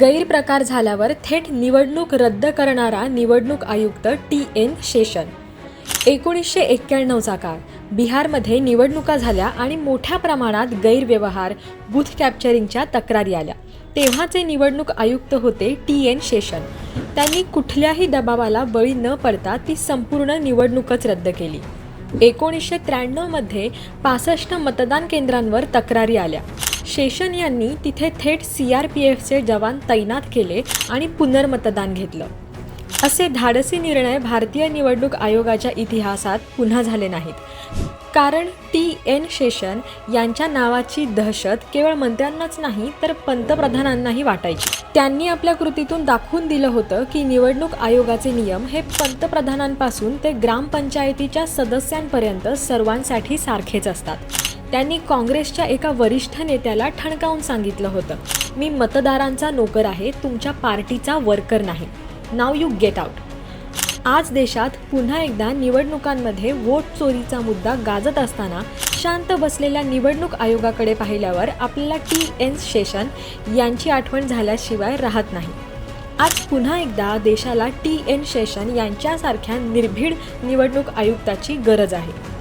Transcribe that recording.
गैरप्रकार झाल्यावर थेट निवडणूक रद्द करणारा निवडणूक आयुक्त टी एन शेषन. एकोणीसशे एक्क्याण्णवचा काळ. बिहारमध्ये निवडणुका झाल्या आणि मोठ्या प्रमाणात गैरव्यवहार बूथ कॅप्चरिंगच्या तक्रारी आल्या. तेव्हाचे निवडणूक आयुक्त होते टी एन शेषन. त्यांनी कुठल्याही दबावाला बळी न पडता ती संपूर्ण निवडणूकच रद्द केली. एकोणीसशे त्र्याण्णवमध्ये पासष्ट मतदान केंद्रांवर तक्रारी आल्या. शेषन यांनी तिथे थेट सी आर पी एफचे जवान तैनात केले आणि पुनर्मतदान घेतलं. असे धाडसी निर्णय भारतीय निवडणूक आयोगाच्या इतिहासात पुन्हा झाले नाहीत. कारण टी एन शेषन यांच्या नावाची दहशत केवळ मंत्र्यांनाच नाही तर पंतप्रधानांनाही वाटायची. त्यांनी आपल्या कृतीतून दाखवून दिलं होतं की निवडणूक आयोगाचे नियम हे पंतप्रधानांपासून ते ग्रामपंचायतीच्या सदस्यांपर्यंत सर्वांसाठी सारखेच असतात. त्यांनी काँग्रेसच्या एका वरिष्ठ नेत्याला ठणकावून सांगितलं होतं मी मतदारांचा नोकर आहे तुमच्या पार्टीचा वर्कर नाही. Now you get out. आज देशात पुन्हा एकदा निवडणुकांमध्ये वोट चोरीचा मुद्दा गाजत असताना शांत बसलेल्या निवडणूक आयोगाकडे पाहिल्यावर आपल्याला टी. एन. शेषन यांची आठवण झाल्याशिवाय राहत नाही. आज पुन्हा एकदा देशाला टी. एन. शेषन यांच्यासारख्या निर्भीड निवडणूक आयुक्ताची गरज आहे.